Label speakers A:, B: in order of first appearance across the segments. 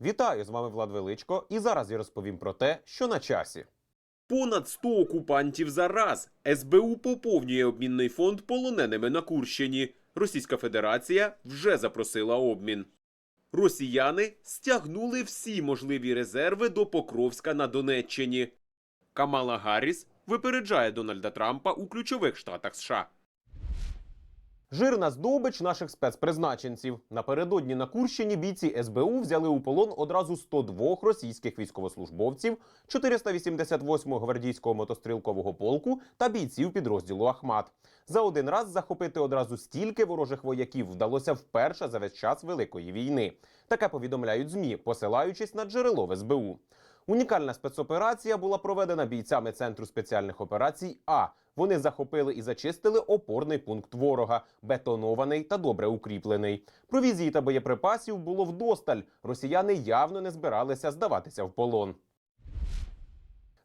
A: Вітаю з вами Влад Величко, і зараз я розповім про те, що на часі.
B: Понад 100 окупантів за раз. СБУ поповнює обмінний фонд полоненими на Курщині. Російська Федерація вже запросила обмін. Росіяни стягнули всі можливі резерви до Покровська на Донеччині. Камала Гарріс випереджає Дональда Трампа у ключових штатах США.
A: Жирна здобич наших спецпризначенців. Напередодні на Курщині бійці СБУ взяли у полон одразу 102 російських військовослужбовців, 488-го гвардійського мотострілкового полку та бійців підрозділу Ахмат. За один раз захопити одразу стільки ворожих вояків вдалося вперше за весь час Великої війни. Таке повідомляють ЗМІ, посилаючись на джерело в СБУ. Унікальна спецоперація була проведена бійцями Центру спеціальних операцій А. Вони захопили і зачистили опорний пункт ворога, бетонований та добре укріплений. Провізії та боєприпасів було вдосталь. Росіяни явно не збиралися здаватися в полон.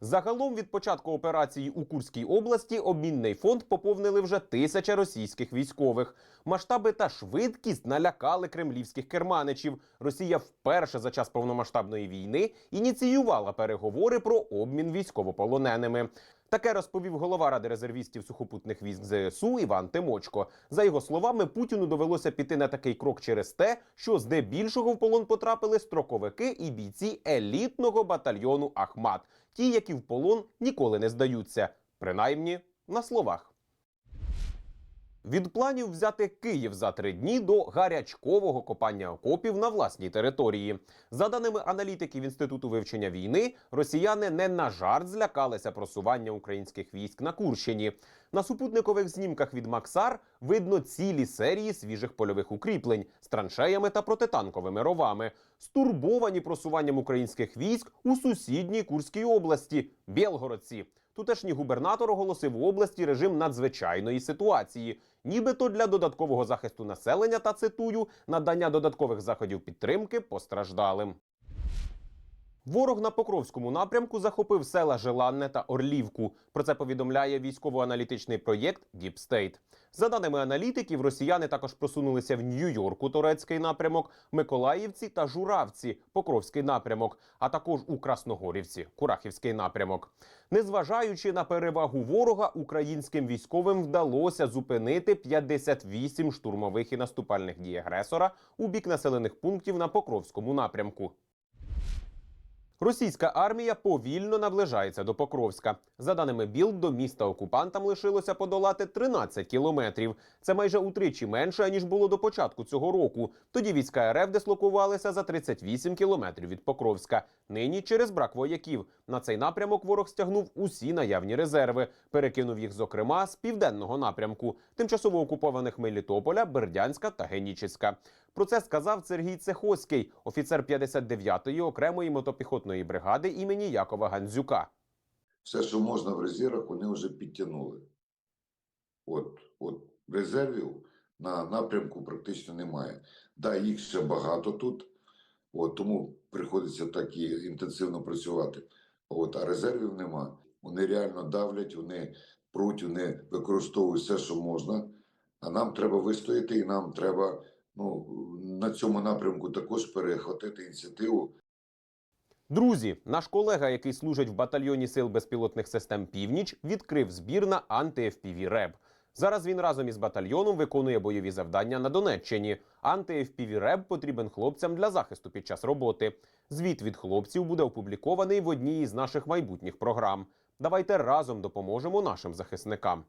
A: Загалом від початку операції у Курській області обмінний фонд поповнили вже тисяча російських військових. Масштаби та швидкість налякали кремлівських керманичів. Росія вперше за час повномасштабної війни ініціювала переговори про обмін військовополоненими. Таке розповів голова ради резервістів сухопутних військ ЗСУ Іван Тимочко. За його словами, Путіну довелося піти на такий крок через те, що здебільшого в полон потрапили строковики і бійці елітного батальйону Ахмат, ті, які в полон ніколи не здаються, принаймні на словах. Від планів взяти Київ за три дні до гарячкового копання окопів на власній території. За даними аналітиків Інституту вивчення війни, росіяни не на жарт злякалися просування українських військ на Курщині. На супутникових знімках від Максар видно цілі серії свіжих польових укріплень з траншеями та протитанковими ровами, стурбовані просуванням українських військ у сусідній Курській області Білгородці. Тутешній губернатор оголосив в області режим надзвичайної ситуації, нібито для додаткового захисту населення та цитую надання додаткових заходів підтримки постраждалим. Ворог на Покровському напрямку захопив села Желанне та Орлівку. Про це повідомляє військово-аналітичний проєкт State. За даними аналітиків, росіяни також просунулися в Нью-Йорку, турецький напрямок, Миколаївці та Журавці, Покровський напрямок, а також у Красногорівці, Курахівський напрямок. Незважаючи на перевагу ворога, українським військовим вдалося зупинити 58 штурмових і наступальних дій агресора у бік населених пунктів на Покровському напрямку. Російська армія повільно наближається до Покровська. За даними Білд, до міста окупантам лишилося подолати 13 кілометрів. Це майже утричі менше ніж було до початку цього року. Тоді війська РФ дислокувалися за 38 кілометрів від Покровська. Нині через брак вояків на цей напрямок ворог стягнув усі наявні резерви, перекинув їх, зокрема, з південного напрямку, тимчасово окупованих Мелітополя, Бердянська та Генічеська. Про це сказав Сергій Цехоський, офіцер 59-ї окремої мотопіхотної бригади імені Якова Гандзюка.
C: все, що можна в резервах, вони вже підтягнули. От, от резервів на напрямку практично немає. Да, їх ще багато тут, от, тому приходиться так і інтенсивно працювати. От, а резервів нема. Вони реально давлять, вони пруть, вони використовують все, що можна. А нам треба вистояти, і нам треба ну, на цьому напрямку також перехватити ініціативу
A: Друзі, наш колега, який служить в батальйоні сил безпілотних систем Північ, відкрив збір на анти-FPV РЕБ. Зараз він разом із батальйоном виконує бойові завдання на Донеччині. Анти-FPV РЕБ потрібен хлопцям для захисту під час роботи. Звіт від хлопців буде опублікований в одній із наших майбутніх програм. Давайте разом допоможемо нашим захисникам.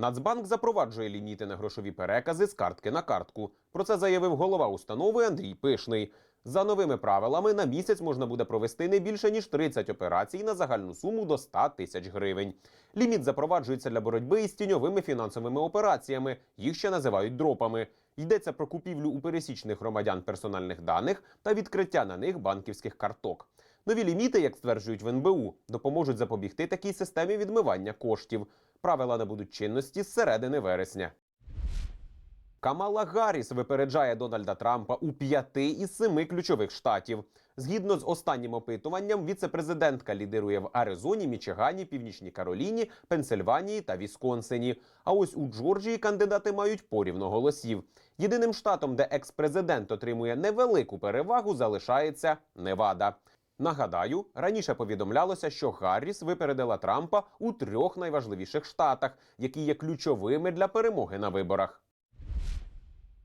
A: Нацбанк запроваджує ліміти на грошові перекази з картки на картку. Про це заявив голова установи Андрій Пишний. За новими правилами на місяць можна буде провести не більше ніж 30 операцій на загальну суму до 100 тисяч гривень. Ліміт запроваджується для боротьби із тіньовими фінансовими операціями. Їх ще називають дропами. Йдеться про купівлю у пересічних громадян персональних даних та відкриття на них банківських карток. Нові ліміти, як стверджують в НБУ, допоможуть запобігти такій системі відмивання коштів. Правила набудуть чинності з середини вересня. Камала Гарріс випереджає Дональда Трампа у п'яти із семи ключових штатів. Згідно з останнім опитуванням, віцепрезидентка лідирує в Аризоні, Мічигані, Північній Кароліні, Пенсильванії та Вісконсині. А ось у Джорджії кандидати мають порівно голосів. Єдиним штатом, де екс-президент отримує невелику перевагу, залишається Невада. Нагадаю, раніше повідомлялося, що Гарріс випередила Трампа у трьох найважливіших штатах, які є ключовими для перемоги на виборах.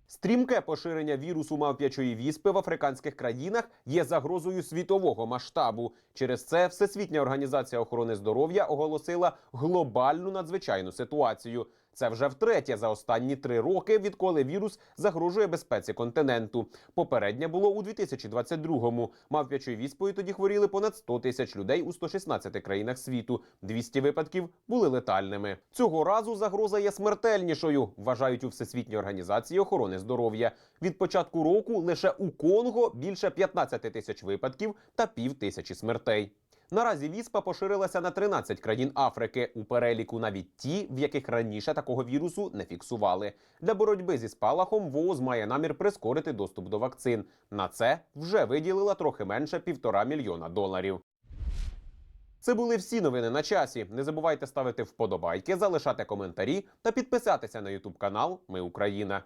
A: Стрімке поширення вірусу мавп'ячої віспи в африканських країнах є загрозою світового масштабу. Через це Всесвітня організація охорони здоров'я оголосила глобальну надзвичайну ситуацію. Це вже втретє за останні три роки, відколи вірус загрожує безпеці континенту. Попереднє було у 2022-му. Мавп'ячою віспою тоді хворіли понад 100 тисяч людей у 116 країнах світу. 200 випадків були летальними. Цього разу загроза є смертельнішою, вважають у Всесвітній організації охорони здоров'я. Від початку року лише у Конго більше 15 тисяч випадків та пів тисячі смертей. Наразі віспа поширилася на 13 країн Африки. У переліку навіть ті, в яких раніше такого вірусу не фіксували. Для боротьби зі спалахом ВООЗ має намір прискорити доступ до вакцин. На це вже виділила трохи менше півтора мільйона доларів. Це були всі новини на часі. Не забувайте ставити вподобайки, залишати коментарі та підписатися на Ютуб канал Ми Україна.